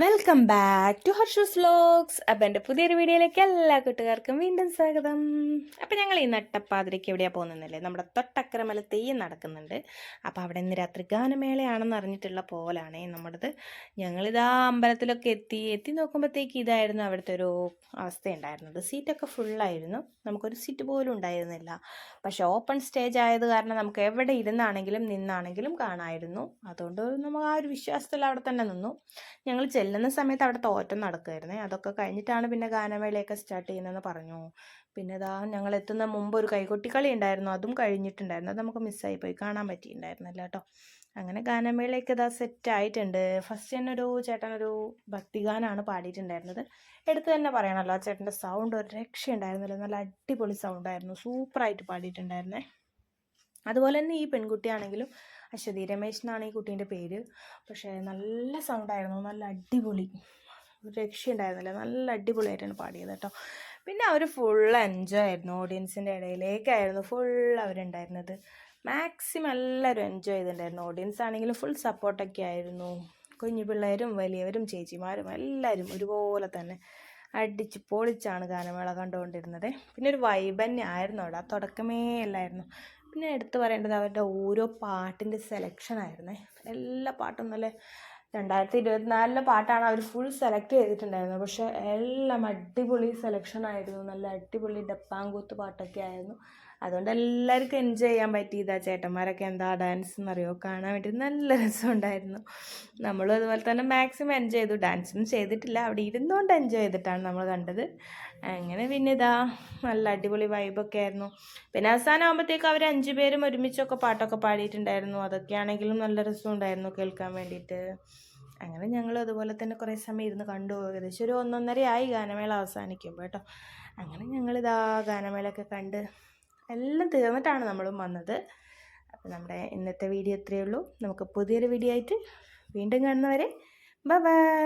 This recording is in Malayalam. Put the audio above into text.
Welcome back to Harshu's vlogs അപ്പം എന്റെ പുതിയൊരു വീഡിയോയിലേക്ക് എല്ലാ കൂട്ടുകാർക്കും വീണ്ടും സ്വാഗതം. അപ്പം ഞങ്ങൾ ഈ നട്ടപ്പാതിരയ്ക്ക് എവിടെയാണ് പോകുന്നില്ലേ നമ്മുടെ തൊട്ടക്കരമല തെയ്യം നടക്കുന്നുണ്ട്. അപ്പോൾ അവിടെ ഇന്ന് രാത്രി ഗാനമേളയാണെന്ന് അറിഞ്ഞിട്ടുള്ള പോലാണേ നമ്മുടേത്. ഞങ്ങളിതാ അമ്പലത്തിലൊക്കെ എത്തി എത്തി നോക്കുമ്പോഴത്തേക്ക് ഇതായിരുന്നു അവിടുത്തെ ഒരു അവസ്ഥ ഉണ്ടായിരുന്നത് സീറ്റൊക്കെ ഫുള്ളായിരുന്നു. നമുക്കൊരു സീറ്റ് പോലും ഉണ്ടായിരുന്നില്ല. പക്ഷേ ഓപ്പൺ സ്റ്റേജ് ആയത് കാരണം നമുക്ക് എവിടെ ഇരുന്നാണെങ്കിലും നിന്നാണെങ്കിലും കാണായിരുന്നു. അതുകൊണ്ട് നമ്മൾ ആ ഒരു വിശ്വാസത്തിൽ അവിടെ തന്നെ നിന്നു. ഞങ്ങൾ ചെല്ലുന്ന സമയത്ത് അവിടെ തോറ്റം നടക്കുമായിരുന്നേ അതൊക്കെ കഴിഞ്ഞിട്ടാണ് പിന്നെ ഗാനമേളയൊക്കെ സ്റ്റാർട്ട് ചെയ്യുന്നതെന്ന് പറഞ്ഞു. പിന്നെ ഇതാ ഞങ്ങൾ എത്തുന്ന മുമ്പ് ഒരു കൈകൊട്ടിക്കളി ഉണ്ടായിരുന്നു. അതും കഴിഞ്ഞിട്ടുണ്ടായിരുന്നു. അത് നമുക്ക് മിസ്സായി പോയി കാണാൻ പറ്റിയിട്ടുണ്ടായിരുന്നില്ല കേട്ടോ. അങ്ങനെ ഗാനമേളയൊക്കെ ഇതാ സെറ്റ് ആയിട്ടുണ്ട്. ഫസ്റ്റ് തന്നെ ഒരു ചേട്ടനൊരു ഭക്തിഗാനാണ് പാടിയിട്ടുണ്ടായിരുന്നത്. എടുത്ത് തന്നെ പറയണമല്ലോ ആ ചേട്ടന്റെ സൗണ്ട് ഒരു രക്ഷയുണ്ടായിരുന്നില്ല. നല്ല അടിപൊളി സൗണ്ടായിരുന്നു സൂപ്പറായിട്ട് പാടിയിട്ടുണ്ടായിരുന്നേ. അതുപോലെ തന്നെ ഈ പെൺകുട്ടിയാണെങ്കിലും അശ്വതി രമേശ് എന്നാണ് ഈ കുട്ടീന്റെ പേര്. പക്ഷേ നല്ല സൗണ്ടായിരുന്നു. നല്ല അടിപൊളി. ഒരു രക്ഷയുണ്ടായിരുന്നില്ല. നല്ല അടിപൊളിയായിട്ടാണ് പാടിയത് കേട്ടോ. പിന്നെ അവർ ഫുൾ എൻജോയ് ആയിരുന്നു. ഓഡിയൻസിന്റെ ഇടയിലേക്കായിരുന്നു ഫുൾ അവരുണ്ടായിരുന്നത്. മാക്സിമം എല്ലാവരും എൻജോയ് ചെയ്തിട്ടുണ്ടായിരുന്നു. ഓഡിയൻസ് ആണെങ്കിലും ഫുൾ സപ്പോർട്ടൊക്കെ ആയിരുന്നു. കുഞ്ഞു പിള്ളേരും വലിയവരും ചേച്ചിമാരും എല്ലാവരും ഒരുപോലെ തന്നെ അടിച്ച് പൊളിച്ചാണ് ഗാനമേള കണ്ടുകൊണ്ടിരുന്നത്. പിന്നെ ഒരു വൈബ് തന്നെ ആയിരുന്നു അവിടെ. ആ തുടക്കമേ അല്ലായിരുന്നു. പിന്നെ എടുത്തു പറയേണ്ടത് അവരുടെ ഓരോ പാട്ടിന്റെ സെലക്ഷൻ ആയിരുന്നു. എല്ലാ പാട്ടും നല്ല രണ്ടായിരത്തി ഇരുപത്തിനാലിലെ പാട്ടാണ് അവർ ഫുൾ സെലക്ട് ചെയ്തിട്ടുണ്ടായിരുന്നത്. പക്ഷേ എല്ലാം അടിപൊളി സെലക്ഷൻ ആയിരുന്നു. നല്ല അടിപൊളി ഡപ്പാങ്കൂത്ത് പാട്ടൊക്കെ ആയിരുന്നു. അതുകൊണ്ട് എല്ലാവർക്കും എൻജോയ് ചെയ്യാൻ പറ്റിയതാ. ചേട്ടന്മാരൊക്കെ എന്താ ഡാൻസ് എന്നറിയോ? കാണാൻ വേണ്ടി നല്ല രസമുണ്ടായിരുന്നു. നമ്മളും അതുപോലെ തന്നെ മാക്സിമം എൻജോയ് ചെയ്തു. ഡാൻസൊന്നും ചെയ്തിട്ടില്ല. അവിടെ ഇരുന്നുകൊണ്ട് എൻജോയ് ചെയ്തിട്ടാണ് നമ്മൾ കണ്ടത്. അങ്ങനെ പിന്നെ ഇതാ നല്ല അടിപൊളി വൈബൊക്കെ ആയിരുന്നു. പിന്നെ അവസാനം ആകുമ്പോഴത്തേക്ക് അവർ അഞ്ച് പേരും ഒരുമിച്ചൊക്കെ പാട്ടൊക്കെ പാടിയിട്ടുണ്ടായിരുന്നു. അതൊക്കെയാണെങ്കിലും നല്ല രസമുണ്ടായിരുന്നു കേൾക്കാൻ വേണ്ടിയിട്ട്. അങ്ങനെ ഞങ്ങൾ അതുപോലെ തന്നെ കുറേ സമയം ഇരുന്ന് കണ്ടു. ഏകദേശം ഒരു ഒന്നൊന്നര ആയി ഗാനമേള അവസാനിക്കുമ്പോൾ കേട്ടോ. അങ്ങനെ ഞങ്ങളിതാ ഗാനമേളയൊക്കെ കണ്ട് എല്ലാം തീർന്നിട്ടാണ് നമ്മളും വന്നത്. അപ്പോൾ നമ്മുടെ ഇന്നത്തെ വീഡിയോ ഇത്രയേ ഉള്ളൂ. നമുക്ക് പുതിയൊരു വീഡിയോ ആയിട്ട് വീണ്ടും കാണുന്നവരെ ബൈ.